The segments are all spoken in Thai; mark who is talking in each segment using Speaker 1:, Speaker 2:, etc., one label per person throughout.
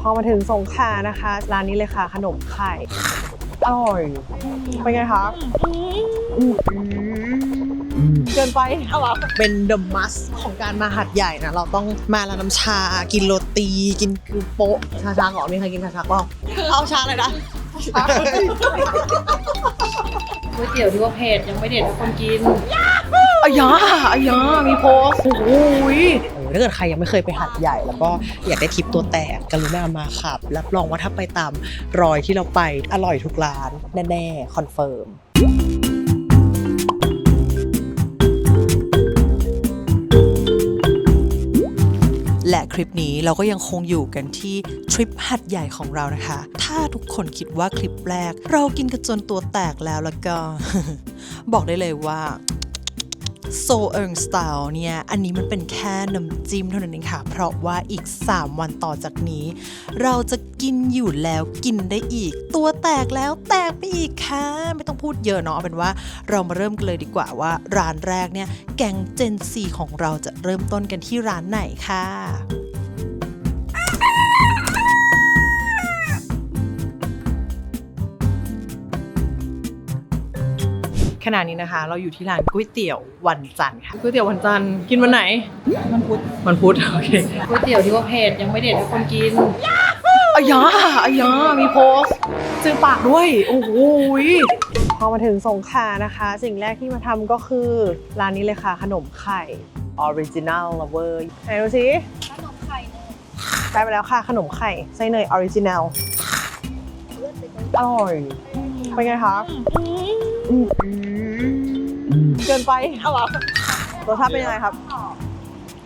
Speaker 1: พอมาถึงสงขลานะคะ ร้านนี้เลยค่ะ ขนมไข่ อร่อยเป็นไงคะเกินไปเป็นเดอะมัสของการมาหัดใหญ่นะ เราต้องมาร้านน้ำชา กินโรตี กินคือโป๊ะ ชาชาก่อนมีใครกินชาชาเปล่าเอาชาเลยนะ
Speaker 2: ก๋วยเตี๋ยวที่ว่าเผ็ดยังไม่เด็ดให้คนกิน
Speaker 1: อายาอายามีโพสต์โอ้โหย ถ้าเกิดใครยังไม่เคยไปหัดใหญ่ แล้วก็อยากได้ทิปตัวแตกกรุณามาขับ รับรองว่าถ้าไปตามรอยที่เราไปอร่อยทุกร้าน แน่ๆ คอนเฟิร์มและคลิปนี้เราก็ยังคงอยู่กันที่ทริปหัดใหญ่ของเรานะคะ ถ้าทุกคนคิดว่าคลิปแรก เรากินกันจนตัวแตกแล้วแล้วก็ บอกได้เลยว่า โซเอิงสไตล์เนี่ย อันนี้มันเป็นแค่น้ำจิ้มเท่านั้นเองค่ะ เพราะว่าอีก 3 วันต่อจากนี้ เราจะกินอยู่แล้วกินได้อีก ตัวแตกแล้วแตกไปอีกค่ะ ไม่ต้องพูดเยอะเนาะเอาเป็นว่าเรามาเริ่มกันเลยดีกว่าว่าร้านแรกเนี่ย แกงเจนซีของเราจะเริ่มต้นกันที่ร้านไหนค่ะ ขณะนี้นะคะ เราอยู่ที่ร้านก๋วยเตี๋ยววันจันทร์ค่ะก๋วยเตี๋ยววันจันทร์กินวันไหน
Speaker 2: มันพุธ
Speaker 1: วันพุธโอเค
Speaker 2: ก๋วยเตี๋ยวที่ว่าเผ็ดยังไม่เด็ดให้คนกิน
Speaker 1: อายาอายามีโพสต์จือปากด้วย โอ้โหยพอมาถึงสงขลานะคะ สิ่งแรกที่มาทำก็คือร้านนี้เลยค่ะ ขนมไข่ออริจินัลลเวอร์ไหนดูสิ
Speaker 2: ขนมไข่เนย
Speaker 1: ได้ไปแล้วค่ะ ขนมไข่ไส้เนยออริจินัลอร่อยเป็นไงคะ เกินไปเอาหรอรสชาติเป็นยังไงครับ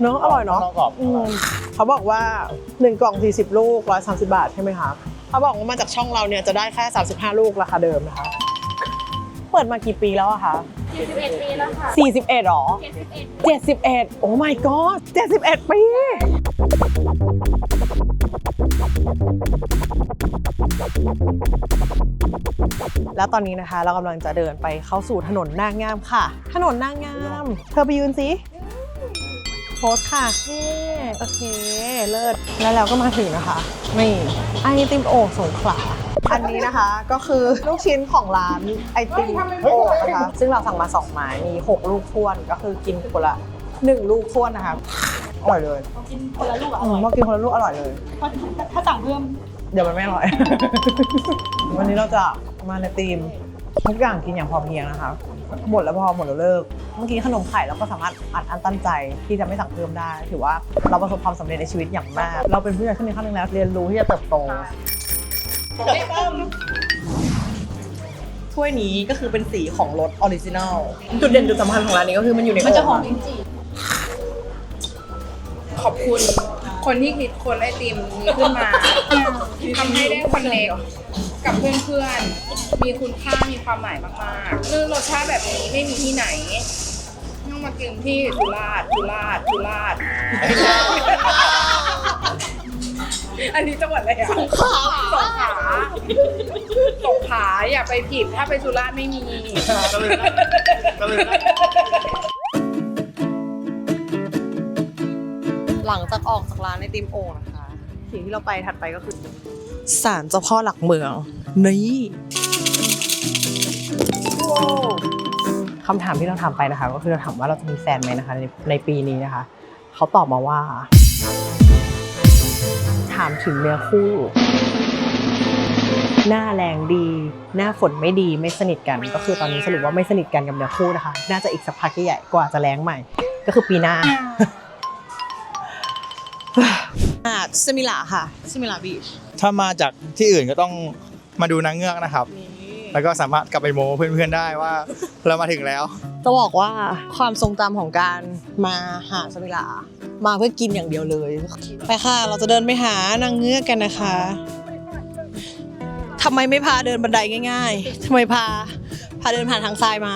Speaker 1: เนอะอร่อยเนาะ
Speaker 3: กรอบ
Speaker 1: อืมเขาบอกว่า 1 กล่อง 40 ลูก130บาทใช่ไหมคะเขาบอกว่ามาจากช่องเราเนี่ยจะได้แค่ 35 ลูกราคาเดิมนะคะ เปิดมากี่ปีแล้วอะคะ
Speaker 2: 41ปีแล้วค่ะ
Speaker 1: 41หรอ
Speaker 2: 71
Speaker 1: 71 โอ้ my god 71 ปี แล้วตอนนี้นะคะ เรากำลังจะเดินไปเข้าสู่ถนนนางงามค่ะ ถนนนางงาม เธอไปยืนสิโพสค่ะเฮ้โอเค เลิศ แล้วเราก็มาถึงนะคะ นี่ไอติมโอ่งสงขลาอันนี้นะคะก็คือลูกชิ้นของร้านไอติมโอ่งนะคะ ซึ่งเราสั่งมาสองไม้มี 6 ลูกท้วนก็คือกินคนละหนึ่งลูกท้วนนะคะ อร่อยเลย
Speaker 2: กินคนละลูกอะ
Speaker 1: อืมพอกินคนละลูกอร่อยเลย
Speaker 2: ถ้าสั่งเพิ่ม
Speaker 1: เดี๋ยวมันไม่อร่อย วันนี้เราจะมาในธีมทุกอย่างกินอย่างพอเพียงนะคะหมดแล้วพอหมดแล้วเลิก เมื่อกี้ขนมไข่เราก็สามารถอัดอันตันใจที่จะไม่สั่งเพิ่มได้ ถือว่าเราประสบความสำเร็จในชีวิตอย่างมาก เราเป็นผู้ใหญ่ขึ้นในขั้นหนึงแล้ว เรียนรู้ที่จะเติบโตถ้วยนี้ก็คือเป็นสีของรสออริจินัลจุดเด่นจุดสำคัญของร้านนี้ก็คือมันอยู่ใน
Speaker 2: มันจะหอม
Speaker 1: โลิ้
Speaker 2: นจี่
Speaker 4: ขอบคุณคนที่คิดคนไอติมนี้ขึ้นมาทำให้ได้คอนเนคกับเพื่อนๆ มีคุณค่ามีความหมายมากๆคือรสชาติแบบนี้ไม่มีที่ไหนต้องมากินที่สุราษฎร์สุราษฎร์สุราษฎร์อันนี้จังหวัดอะไรอะสงขลาสงขลาสงขลาอย่าไปผิดถ้าไปสุราษฎร์ไม่มี
Speaker 3: ก็เลยได้ก็เลย
Speaker 1: งจากออกจากร้านไอติมโอ่งนะคะ สิ่งที่เราไปถัดไปก็คือศาลเจ้าพ่อหลักเมือง นี่คำถามที่เราถามไปนะคะ ก็คือเราถามว่าเราจะมีแฟนไหมนะคะในในปีนี้นะคะ เขาตอบมาว่า ถามถึงเนื้อคู่ หน้าแรงดี หน้าฝนไม่ดีไม่สนิทกัน ก็คือตอนนี้สรุปว่าไม่สนิทกันกับเนื้อคู่นะคะ น่าจะอีกสักพักใหญ่ๆกว่าจะแรงใหม่ ก็คือปีหน้า อ่าซิมิลาค่ะซิมิลาบีช
Speaker 3: ถ้ามาจากที่อื่นก็ต้องมาดูนางเงือกนะครับ แล้วก็สามารถกลับไปโม้เพื่อนๆได้ว่าเรามาถึงแล้ว
Speaker 1: จะบอกว่าความทรงจำของการมาหาสมิลา มาเพื่อกินอย่างเดียวเลย ไปค่ะ เราจะเดินไปหานางเงือกกันนะคะทำไมไม่พาเดินบันไดง่าย ๆทำไมพาพาเดินผ่านทางทรายมา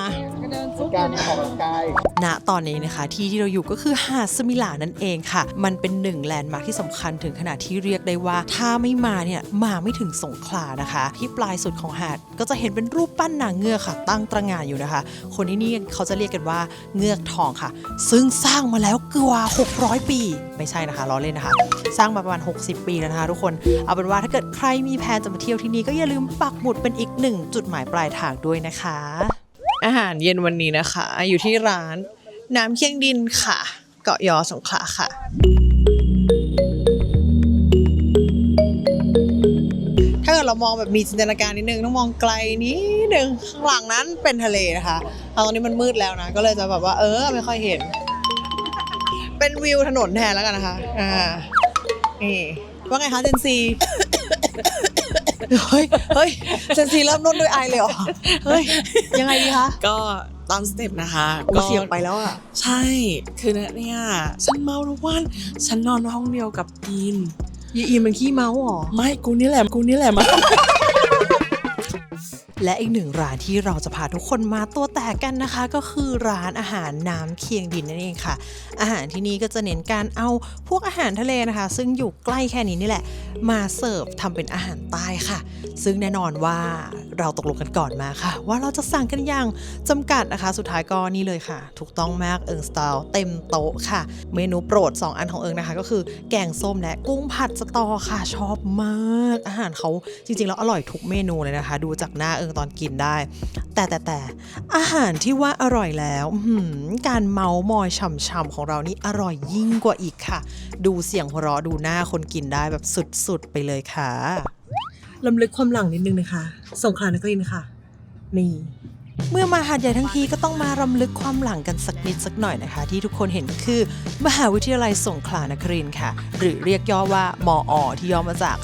Speaker 4: กา
Speaker 3: รออกกำลังกาย
Speaker 5: ณตอนนี้นะคะ ที่ที่เราอยู่ก็คือหาดสมิลานั่นเองค่ะ มันเป็นหนึ่งแลนด์มาร์คที่สำคัญถึงขนาดที่เรียกได้ว่าถ้าไม่มาเนี่ยมาไม่ถึงสงขลานะคะ ที่ปลายสุดของหาดก็จะเห็นเป็นรูปปั้นนางเงือกค่ะ ตั้งตระหง่านอยู่นะคะ คนที่นี่เขาจะเรียกกันว่าเงือกทองค่ะ ซึ่งสร้างมาแล้วกว่า 600 ปี ไม่ใช่นะคะล้อเล่นนะคะ สร้างมาประมาณ 60 ปีแล้วนะคะ ทุกคนเอาเป็นว่าถ้าเกิดใครมีแผนจะมาเที่ยวที่นี่ก็อย่าลืมปักหมุดเป็นอีกหนึ่งจุดหมายปลายทางด้วยนะคะ อาหารเย็นวันนี้นะคะ อยู่ที่ร้านน้ำเคียงดินค่ะ เกาะยอสงขลาค่ะ ถ้าเกิดเรามองแบบมีจินตนาการนิดนึงต้องมองไกลนิดนึงข้างหลังนั้นเป็นทะเลนะคะเอาตอนนี้มันมืดแล้วนะ ก็เลยจะแบบว่า เออ ไม่ค่อยเห็น เป็นวิวถนนแทนแล้วกันนะคะอ่านี่ว่าไงคะเจนซี เฮ้ย เฮ้ยเจนซีเริ่มนวดด้วยไอเลยเหรอ เฮ้ย ยังไงดีคะ
Speaker 6: ก็ตามสเต็ปนะคะ
Speaker 5: กูเสียงไปแล้วอะ
Speaker 6: ใช่ คือเนี่ยฉันเมาทุกวัน ฉันนอนห้องเดียวกับอีน
Speaker 5: ยีอีมันขี้เมาหรอ
Speaker 6: ไม่ กูนี่แหละ กูนี่แหละมา
Speaker 5: และอีกหนึ่งร้านที่เราจะพาทุกคนมาตัวแตกกันนะคะ ก็คือร้านอาหารน้ำเคียงดินนั่นเองค่ะ อาหารที่นี่ก็จะเน้นการเอาพวกอาหารทะเลนะคะ ซึ่งอยู่ใกล้แค่นี้นี่แหละ มาเสิร์ฟทำเป็นอาหารใต้ค่ะ ซึ่งแน่นอนว่าเราตกลงกันก่อนมาค่ะ ว่าเราจะสั่งกันอย่างจำกัดนะคะ สุดท้ายก็นี่เลยค่ะ ถูกต้องมากเอิงสไตล์เต็มโต๊ะค่ะ เมนูโปรด 2 อันของเอิงนะคะ ก็คือแกงส้มและกุ้งผัดสตอค่ะชอบมาก อาหารเขาจริงๆแล้วอร่อยทุกเมนูเลยนะคะ ดูจากหน้าเอิงตอนกินได้ แต่แต่แต่อาหารที่ว่าอร่อยแล้วอื้อหือการเมาส์มอยฉ่ำๆของเรานี่อร่อยยิ่งกว่าอีกค่ะ ดูเสียงหัวเราะดูหน้าคนกินได้แบบสุดๆไปเลยค่ะ
Speaker 1: ลำลึกความหลังนิดนึงนะคะสงขลานครินทร์ค่ะ นี่
Speaker 5: เมื่อมาหาดใหญ่ทั้งทีก็ต้องมารำลึกความหลังกันสักนิดสักหน่อยนะคะ ที่ทุกคนเห็นคือ มหาวิทยาลัยสงขลานครินทร์ค่ะ หรือเรียกย่อว่ามออที่ย่อมาจาก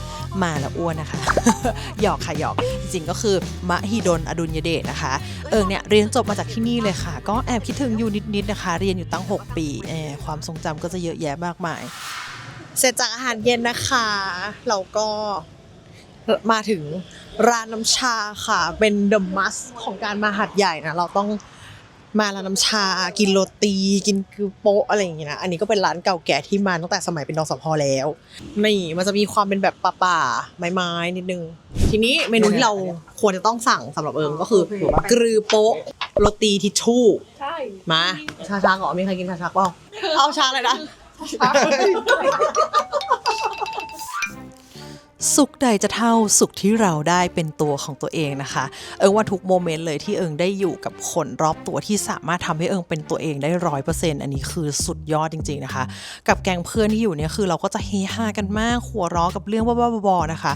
Speaker 5: มาและอ้วนนะคะ หยอกค่ะหยอก จริงๆก็คือมหิดลอดุลยเดชนะคะ เอิงเนี่ยเรียนจบมาจากที่นี่เลยค่ะ ก็แอบคิดถึงอยู่นิดๆนะคะ เรียนอยู่ตั้ง 6 ปีเออความทรงจำก็จะเยอะแยะมากมาย เสร็จจากอาหารเย็นนะคะ เราก็มาถึงร้านน้ำชาค่ะ เป็นเดอะมัสของการมาหัดใหญ่นะ เราต้อง มาร้านน้ำชา กินโรตี กินคือโป๊ะอะไรอย่างเงี้ยนะ อันนี้ก็เป็นร้านเก่าแก่ที่มาตั้งแต่สมัยเป็นดสพแล้ว นี่มันจะมีความเป็นแบบป่าๆไม้ๆนิดนึง ทีนี้เมนูที่เราควรจะต้องสั่งสำหรับเอิงก็คือ กรือโป๊ะโรตีทิชชู่
Speaker 7: ใช่
Speaker 5: มาชาชักเหรอมีใครกินชาชักเปล่าเอาชาอะไรนะ สุขใดจะเท่าสุขที่เราได้เป็นตัวของตัวเองนะคะ เอิงว่าทุกโมเมนต์เลยที่เอิงได้อยู่กับคนรอบตัวที่สามารถทำให้เอิงเป็นตัวเองได้ร้อยเปอร์เซ็นต์อันนี้คือสุดยอดจริง ๆนะคะ กับแก๊งเพื่อนที่อยู่เนี่ยคือเราก็จะเฮฮากันมากหัวเราะกับเรื่องบ้าๆบอๆนะคะ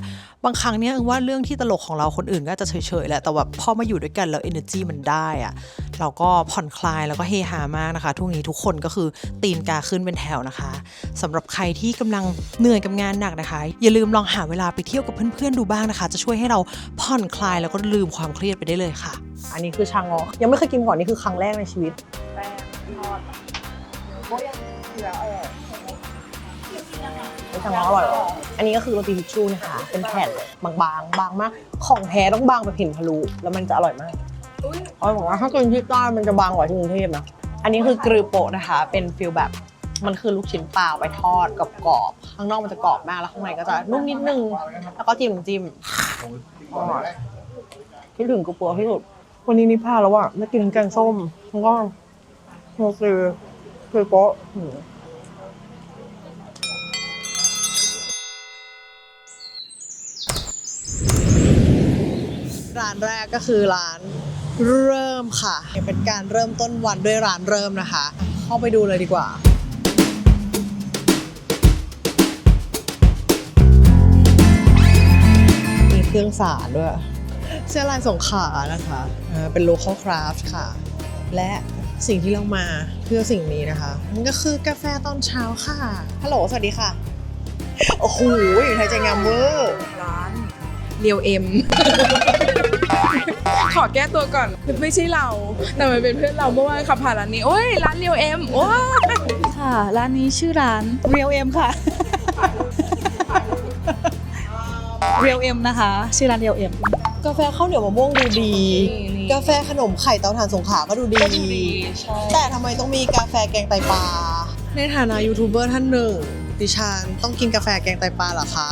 Speaker 5: บางครั้งเนี่ยเอิงว่าเรื่องที่ตลกของเราคนอื่นก็จะเฉยๆแหละแต่ว่าพอมาอยู่ด้วยกันแล้ว energy มันได้อะเราก็ผ่อนคลายแล้วก็เฮฮามากนะคะทุกนี้ทุกคนก็คือตีนกาขึ้นเป็นแถวนะคะสำหรับใครที่กำลังเหนื่อยกับงานหนักนะคะ อย่าลืมลองหาเวลาไปเที่ยวกับเพื่อนๆดูบ้างนะคะ จะช่วยให้เราผ่อนคลายแล้วก็ลืมความเครียดไปได้เลยค่ะ อันนี้คือชางอยังไม่เคยกินก่อนนี่คือครั้งแรกในชีวิต
Speaker 4: แป้งทอดโบยังเหลือเอ อ
Speaker 5: ไม่ชางออร่อยเหรออันนี้ก็คือโรตีทิชชู่นะคะ เป็นแผ่นบางๆ บางมาก ของแท้ต้องบางแบบเห็นทะลุ แล้วมันจะอร่อยมากเขาบอกว่าถ้ากินที่ใต้มันจะบางกว่าที่กรุงเทพนะ อันนี้คือกรือโปะนะคะ เป็นฟิลแบบมันคือลูกชิ้นปลาไปทอดกับกรอบๆ ข้างนอกมันจะกรอบมากแล้วข้างในก็จะนุ่มนิดนึง แล้วก็จิ้มน้ำจิ้มอร่อยคิดถึงกูปัวที่สุด วันนี้นี่พลาดแล้วอะไม่กินทั้งแกงส้มแล้วก็โรตีคือโป๊ะ ร้านแรกก็คือร้านเริ่มค่ะ เป็นการเริ่มต้นวันด้วยร้านเริ่มนะคะ เข้าไปดูเลยดีกว่ามีเครื่องสารด้วย เสื้อลายสงขลานะคะอ่าเป็น local craft ค่ะ และสิ่งที่เรามาเพื่อสิ่งนี้นะคะนั่นก็คือกาแฟตอนเช้าค่ะฮัลโหลสวัสดีค่ะ โอ้โหไทยใจงามเวอร์
Speaker 4: ร้านเรียวเอ็ม ขอแก้ตัวก่อนไม่ใช่เรา แต่มันเป็นเพื่อนเราเมื่อวานขับผ่านร้านนี้ โอ้ยร้านเรียวเอ็มโอ้ย
Speaker 7: ค่ะ ร้านนี้ชื่อร้าน Real M ค่ะ Real M นะคะ ชื่อร้าน Real M
Speaker 5: กาแฟข้าวเหนียวมะม่วงดูดี
Speaker 7: นี่
Speaker 1: กาแฟขนมไข่เตาถ่านสงขลาก็ดูดี
Speaker 6: ก็ดูดีใช่
Speaker 1: แต่ทำไมต้องมีกาแฟแกงไตปลาในฐานะยูทูบเบอร์ท่านหนึ่งดิฉันต้องกินกาแฟแกงไตปลาเหรอคะ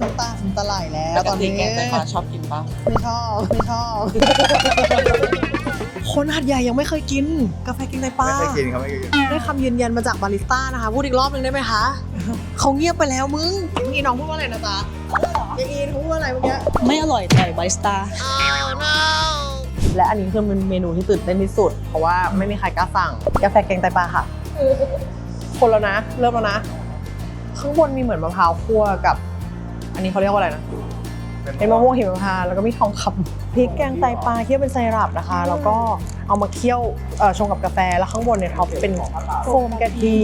Speaker 1: น้ำตาฉันตะไหลแล้ว
Speaker 6: ป
Speaker 1: ต
Speaker 6: ก
Speaker 1: อน
Speaker 6: ติ
Speaker 1: นี้
Speaker 6: แกงไตปลาชอบกินปะ
Speaker 1: ไม่ชอบไม่ชอบ คนหัดใหญ่ยังไม่เคยกิน กาแฟแกงไตปลา
Speaker 3: ไม่เคยกินครับไม่เคยกิน
Speaker 1: ได้คำยืนยันมาจากบาริสต้านะคะพูดอีกรอบหนึ่งได้ไหมคะเขาเงียบไปแล้วมึงเมื่อกี้น้องพูดว่าอะไรนะจ๊ะยังอีนเขาพูดว่าอะไรเมื่อกี้
Speaker 6: ไม่อร่อยแต่ไบสตา
Speaker 1: และอันนี้คือเป็นเมนูที่ตื่นเต้นที่สุด เพราะว่าไม่มีใครกล้าสั่ง กาแฟแกงไตปลาค่ะ คนแล้วนะ เริ่มแล้วนะ ข้างบนมีเหมือนมะพร้าวคั่วกับ อันนี้เขาเรียกว่าอะไรนะเป็นมะม่วงหิมพานต์แล้วก็มีทองคำพริกแกงไตปลาเคี่ยวเป็นไซรัปนะคะ แล้วก็เอามาเคี่ยวเอ่อชงกับกาแฟแล้วข้างบนเนี่ยท็อปเป็นโฟมกะทิ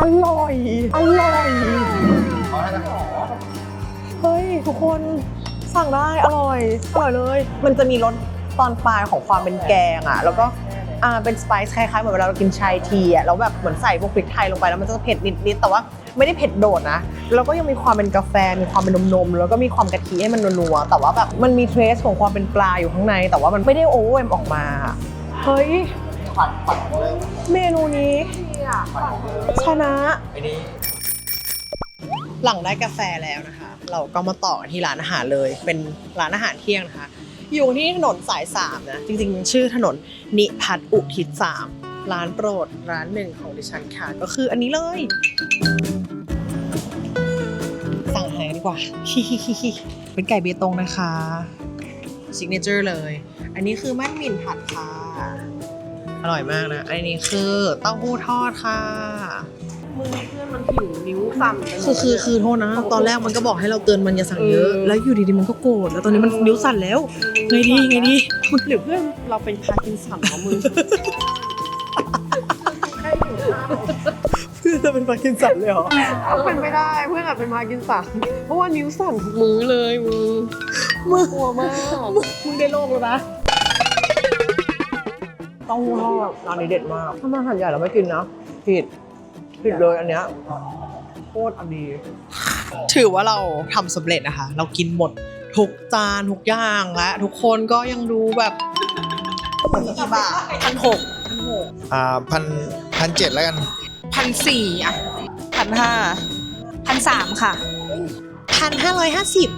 Speaker 1: อร่อย อร่อย เฮ้ย ทุกคนสั่งได้อร่อย อร่อยเลย มันจะมีรสตอนปลายของความเป็นแกงอะ แล้วก็ อ่าเป็นสไปซ์คล้ายๆเหมือนเวลาเรากินชายทีอะแล้วแบบเหมือนใส่พวกพริกไทยลงไปแล้วมันจะเผ็ดนิดๆแต่ว่าไม่ได้เผ็ดโดดนะแล้วก็ยังมีความเป็นกาแฟมีความเป็นนมๆแล้วก็มีความกะทิให้มันนัวๆแต่ว่าแบบมันมีเทรสของความเป็นปลาอยู่ข้างใน แต่ว่ามันไม่ได้โอเวอร์ออกมาเฮ้ยเมนูนี้ชนะ
Speaker 3: ไอ้นี่
Speaker 1: หลังได้กาแฟแล้วนะคะ เราก็มาต่อกันที่ร้านอาหารเลย เป็นร้านอาหารเที่ยงนะคะ อยู่ที่ถนนสายสามนะ จริงๆ ชื่อถนนนิพัฒน์อุทิศสามร้านโปรดร้านหนึ่งของดิฉันค่ะ ก็คืออันนี้เลย สั่งอาหารดีกว่า เป็นไก่เบตงนะคะซิกเนเจอร์เลย อันนี้คือมันหมิ่นผัดค่ะ อร่อยมากนะ อันนี้คือเต้าหู้ทอดค่ะ
Speaker 6: มือเพื่อนมันผิวนิ้วสั่น
Speaker 1: คือคือคือโทษนะ ตอนแรกมันก็บอกให้เราเตือนมันอย่าสั่งเยอะ แล้วอยู่ดีๆมันก็โกรธแล้วตอนนี้มันนิ้วสั่นแล้วไงดีไงดี
Speaker 6: หรือเพื่อนเราเป็นพาร์กินสันของมือ
Speaker 1: เพื่อนจะเป็นปากินสันเลยเหรอ
Speaker 6: เป็นไม่ได้เพื่อนอาจเป็นพาร์กินสันเพราะว่านิ้วสั่นทุกมือเลยมือ
Speaker 1: มึง
Speaker 6: กลัวมาก
Speaker 1: มึงได้โรคแล้วนะเต้าหู้ทอดร้านนี้เด็ดมาก ถ้ามาหันใหญ่เราไม่กินนะผิด ผิดเลยอันเนี้ยโคตรดี ถือว่าเราทำสำเร็จนะคะ เรากินหมดทุกจานทุกอย่างและทุกคนก็ยังดูแบบกี่บาทพันหกพันหก
Speaker 3: อ่าพันพันเจ็ดแล้วกัน
Speaker 6: พันสี่อะพันห้าพันสามค่ะ
Speaker 1: พันห้าร้อยห้าสิบ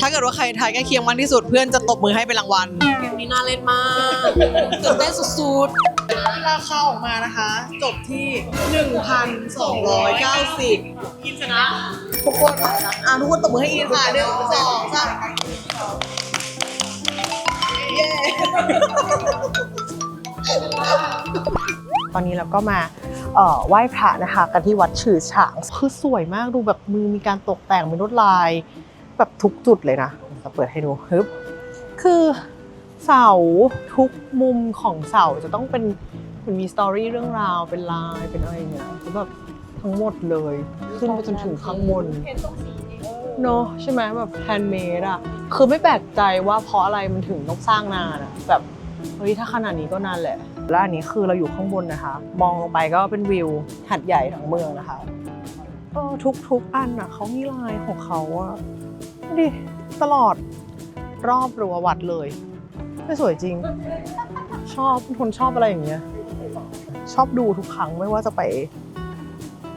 Speaker 1: ถ้าเกิดว่าใครทายใกล้เคียงมากที่สุดเพื่อนจะตบมือให้เป็นรางวัล
Speaker 6: เกมนี้น่าเล่นมากตื่นเต้นสุด
Speaker 1: ราคาออกมานะคะ จบที่ 1,290อินชนะทุกคนอะทุกคนตบมือให้อินค่ะหนึ่งสองสามเย้ตอนนี้เราก็มาเอ่อไหว้พระนะคะ กันที่วัดฉือฉางคือสวยมากดูแบบมือมีการตกแต่งเป็นลวดลาย แบบทุกจุดเลยนะจะเปิดให้ดูฮึบคือ เสาทุกมุมของเสาจะต้องเป็นเหมือนมีสตอรี่เรื่องราวเป็นลายเป็นอะไรอย่างเงี้ยคือแบบทั้งหมดเลย ขึ้นไปจนถึงข้างบนเนอะใช่ไหมแบบแฮนด์เมดอะคือไม่แปลกใจว่าเพราะอะไรมันถึงต้องสร้างนานอะแบบเฮ้ยถ้าขนาดนี้ก็นานแหละ แล้วอันนี้คือเราอยู่ข้างบนนะคะ มองลงไปก็เป็นวิวหัดใหญ่ทั้งเมืองนะคะเออทุกทุกอันอะเขามีลายของเขาอะดูดิตลอดรอบรั้ววัดเลย ไม่สวยจริง ชอบเป็นคนชอบอะไรอย่างเงี้ย ชอบดูทุกครั้งไม่ว่าจะไป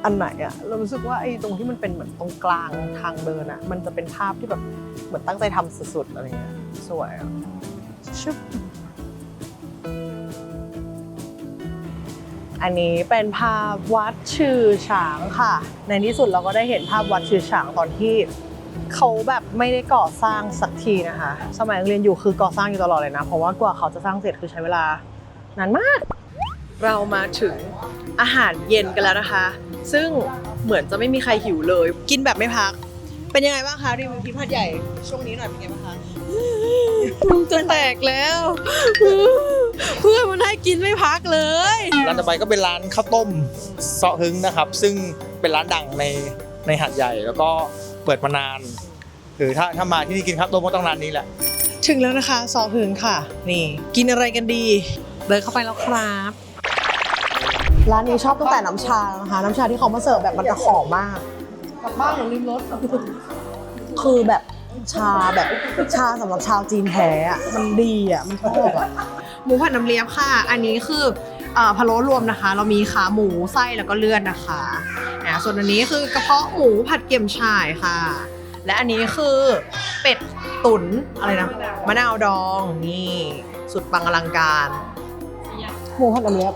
Speaker 1: อันไหนอะเรารู้สึกว่าไอ้ตรงที่มันเป็นเหมือนตรงกลางทางเดินอะมันจะเป็นภาพที่แบบเหมือนตั้งใจทำสุดๆอะไรเงี้ยสวยอะชึบอันนี้เป็นภาพวัดชื่อฉางค่ะ ในที่สุดเราก็ได้เห็นภาพวัดชื่อฉางตอนที่ เขาแบบไม่ได้ก่อสร้างสักทีนะคะ สมัยเรียนอยู่คือก่อสร้างอยู่ตลอดเลยนะ เพราะว่ากว่าเขาจะสร้างเสร็จคือใช้เวลานานมาก เรามาถึงอาหารเย็นกันแล้วนะคะ ซึ่งเหมือนจะไม่มีใครหิวเลย กินแบบไม่พัก เป็นยังไงบ้างคะรีวิวที่พัดใหญ่ช่วงนี้หน่อยเป็นไงบ้างคะ
Speaker 6: มึงจะแตกแล้ว เพื่อนมันให้กินไม่พักเลย
Speaker 3: ร้านต่อไปก็เป็นร้านข้าวต้มเซาะฮึงนะครับ ซึ่งเป็นร้านดังในในหาดใหญ่แล้วก็ เปิดมานานคือถ้าถ้ามาที่นี่กินข้าวต้มก็ต้องร้านนี้แหละ
Speaker 1: ถึงแล้วนะคะซอหึงค่ะ นี่ กินอะไรกันดี เดินเข้าไปแล้วครับ ร้านนี้ชอบตั้งแต่น้ำชานะคะ น้ำชาที่เขามาเสิร์ฟแบบมันจะหอมมาก กลับบ้านหรือริมรถคือแบบชาแบบชาสำหรับชาวจีนแท้อะมันดีอะ มันชอบอะ หมูผัดน้ำเลียบค่ะ อันนี้คือเอ่อพะโล้รวมนะคะ เรามีขาหมูไส้แล้วก็เลือดนะคะอ่า ส่วนอันนี้คือกระเพาะหมูผัดเกี๊ยมฉ่ายค่ะ และอันนี้คือเป็ดตุ๋นอะไรนะมะนาวดองนี่สุดปังอลังการหมูผัดน้ำเลียบ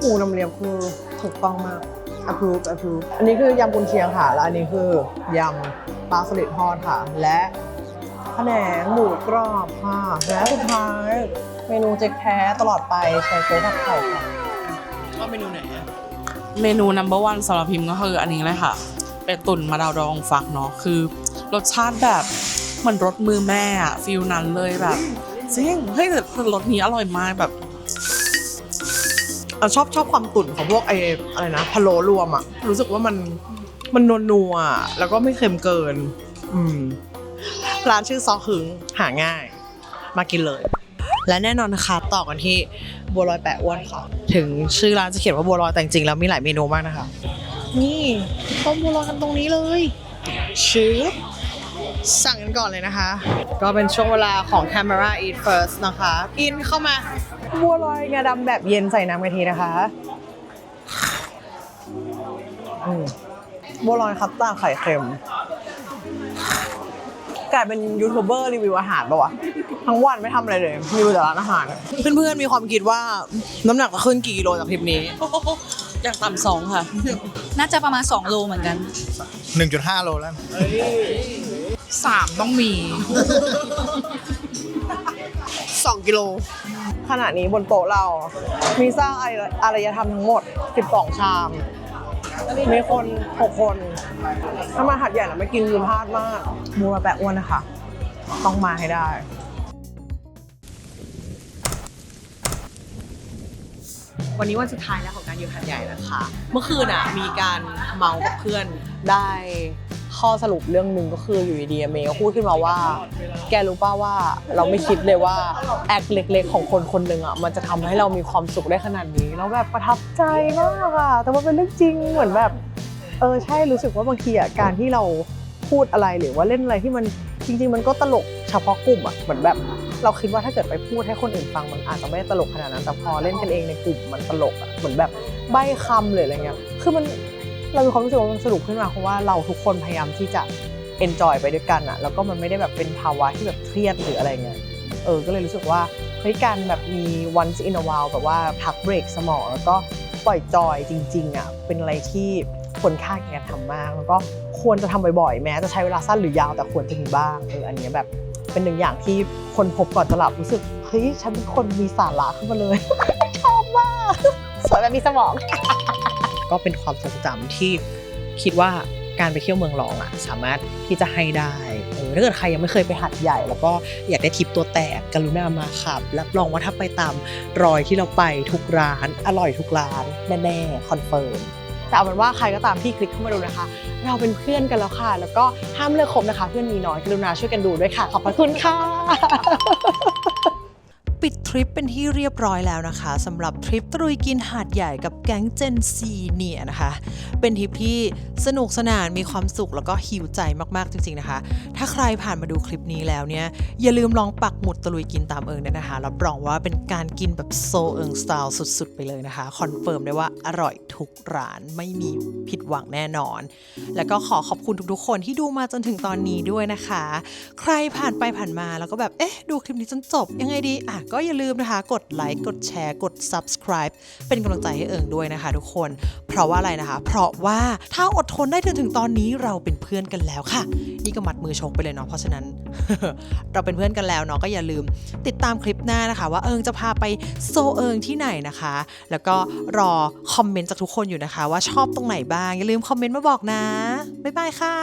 Speaker 1: หมูน้ำเลียบคือถูกต้องมาก approve approve อันนี้คือยำกุนเชียงค่ะและอันนี้คือยำปลาสลิดทอดค่ะ และแผนงหมูกรอบค่ะ และสุดท้ายเมนูเจ๊กแท้ตลอดไปใช้โต๊ะผัดไข่ค่ะก็เมนูไหนอะ
Speaker 8: เมนู number one สำหรับพิมก็คืออันนี้เลยค่ะ เป็ดตุ๋นมะนาวดองฟักเนาะคือรสชาติแบบเหมือนรสมือแม่อะฟิลนั้นเลยแบบจริงเฮ้ยแต่รสนี้อร่อยมากแบบ
Speaker 1: อชอบชอบความตุ๋นของพวกไออะไรนะพะโล้รวมอะรู้สึกว่ามันมันนัวนัวๆแล้วก็ไม่เค็มเกิน อืมร้านชื่อซอหึงหาง่าย มากินเลย และแน่นอนนะคะ ต่อกันที่บัวลอยแปะอ้วนค่ะ ถึงชื่อร้านจะเขียนว่าบัวลอยแต่จริงๆแล้วมีหลายเมนูมากนะคะ นี่ต้มบัวลอยกันตรงนี้เลยชื่อสั่งกันก่อนเลยนะคะ ก็เป็นช่วงเวลาของ Camera Eat First นะคะ กินเข้ามาบัวลอยงาดำแบบเย็นใส่น้ำกะทินะคะอืมบัวลอยคัตตาร์ดไข่เค็ม กลายเป็นยูทูบเบอร์รีวิวอาหารปะวะทั้งวันไม่ทำอะไรเลยรีวิวแต่ร้านอาหารอะเพื่อนๆมีความคิดว่าน้ำหนักจะขึ้นกี่กิโลจากคลิปนี้
Speaker 8: อย่างต่ำสองค่ะ
Speaker 7: น่าจะประมาณ 2 โลเหมือนกัน
Speaker 3: 1.5 โลแล้ว
Speaker 4: สามต้องมี
Speaker 1: 2 กิโล ขณะนี้บนโต๊ะเรา มีสร้างอารยอารยธรรมทั้งหมด 12 ชาม มีคน6คน ถ้ามาหัดใหญ่แล้วไม่กินคือพลาดมากมูมาแปะอ้วนนะคะ ต้องมาให้ได้วันนี้วันสุดท้ายแล้วของการอยู่หัดใหญ่นะคะ เมื่อคืนอะมีการเมากับเพื่อนได้ ข้อสรุปเรื่องหนึ่งก็คืออยู่ดีๆเมย์ก็พูดขึ้นมาว่า แกรู้ป่าว่าเราไม่คิดเลยว่าแอคเล็ก ๆ ของคนคนหนึ่งอะมันจะทำให้เรามีความสุขได้ขนาดนี้แล้วแบบประทับใจมากอะแต่ว่าเป็นเรื่องจริงเหมือนแบบเออใช่รู้สึกว่าบางทีอะการที่เราพูดอะไรหรือว่าเล่นอะไรที่มันจริง ๆ มันก็ตลกเฉพาะกลุ่มอะเหมือนแบบเราคิดว่าถ้าเกิดไปพูดให้คนอื่นฟังมันอาจจะไม่ได้ตลกขนาดนั้น แต่พอเล่นกันเองในกลุ่มมันตลกอะเหมือนแบบใบคำหรืออะไรเงี้ยคือมัน เรามีความรู้สึกว่ามันสนุกขึ้นมาเพราะว่าเราทุกคนพยายามที่จะ enjoy ไปด้วยกันอะแล้วก็มันไม่ได้แบบเป็นภาวะที่แบบเครียดหรืออะไรเงี้ยเออก็เลยรู้สึกว่าเฮ้ยการแบบมี once in a while แบบว่าพักเบรกสมองแล้วก็ปล่อยจอยจริงๆอะเป็นอะไรที่ควรค่าแก่การทำมาก แล้วก็ควรจะทำบ่อยๆ แม้จะใช้เวลาสั้นหรือยาวแต่ควรจะมีบ้างเอออันเนี้ยแบบเป็นหนึ่งอย่างที่คนพบก่อนจะหลับรู้สึกเฮ้ยฉันเป็นคนมีสาระขึ้นมาเลยชอบมากสวยแบบมีสมอง ก็เป็นความทรงจำที่คิดว่าการไปเที่ยวเมืองรองอะสามารถที่จะให้ได้เออถ้าเกิดใครยังไม่เคยไปหัดใหญ่ แล้วก็อยากได้ทิปตัวแตกกรุณามาขับรับรองว่าถ้าไปตามรอยที่เราไปทุกร้านอร่อยทุกร้านแน่ๆคอนเฟิร์มแต่เอาเป็นว่าใครก็ตามที่คลิกเข้ามาดูนะคะ เราเป็นเพื่อนกันแล้วค่ะ แล้วก็ห้ามเลิกคบนะคะ เพื่อนมีน้อยกรุณาช่วยกันดูด้วยค่ะ ขอบพระคุณค่ะ
Speaker 5: ปิด ริปเป็นที่เรียบร้อยแล้วนะคะสำหรับทริปตะลุยกินหาดใหญ่กับแก๊งเจนซีเนี่ยนะคะ เป็นทริปที่สนุกสนานมีความสุขแล้วก็หิวใจมากๆจริงๆนะคะ ถ้าใครผ่านมาดูคลิปนี้แล้วเนี่ยอย่าลืมลองปักหมุดตะลุยกินตามเอิงด้วยนะคะรับรองว่าเป็นการกินแบบโซเอิงสไตล์สุดๆ ไปเลยนะคะคอนเฟิร์มได้ว่าอร่อยทุกร้านไม่มีผิดหวังแน่นอน แล้วก็ขอขอบคุณทุกๆ คนที่ดูมาจนถึงตอนนี้ด้วยนะคะ ใครผ่านไปผ่านมาแล้วก็แบบเอ๊ะดูคลิปนี้จนจบยังไงดีอะก็อย่าลืมนะคะกดไลค์กดแชร์กด subscribe เป็นกำลังใจให้เอิงด้วยนะคะ ทุกคน เพราะว่าอะไรนะคะ เพราะว่าถ้าอดทนได้จนถึงตอนนี้เราเป็นเพื่อนกันแล้วค่ะ นี่ก็มัดมือชกไปเลยเนาะเพราะฉะนั้น เราเป็นเพื่อนกันแล้วเนาะก็อย่าลืมติดตามคลิปหน้านะคะ ว่าเอิงจะพาไปโซเอิงที่ไหนนะคะ แล้วก็รอคอมเมนต์จากทุกคนอยู่นะคะ ว่าชอบตรงไหนบ้างอย่าลืมคอมเมนต์มาบอกนะบ๊ายบายค่ะ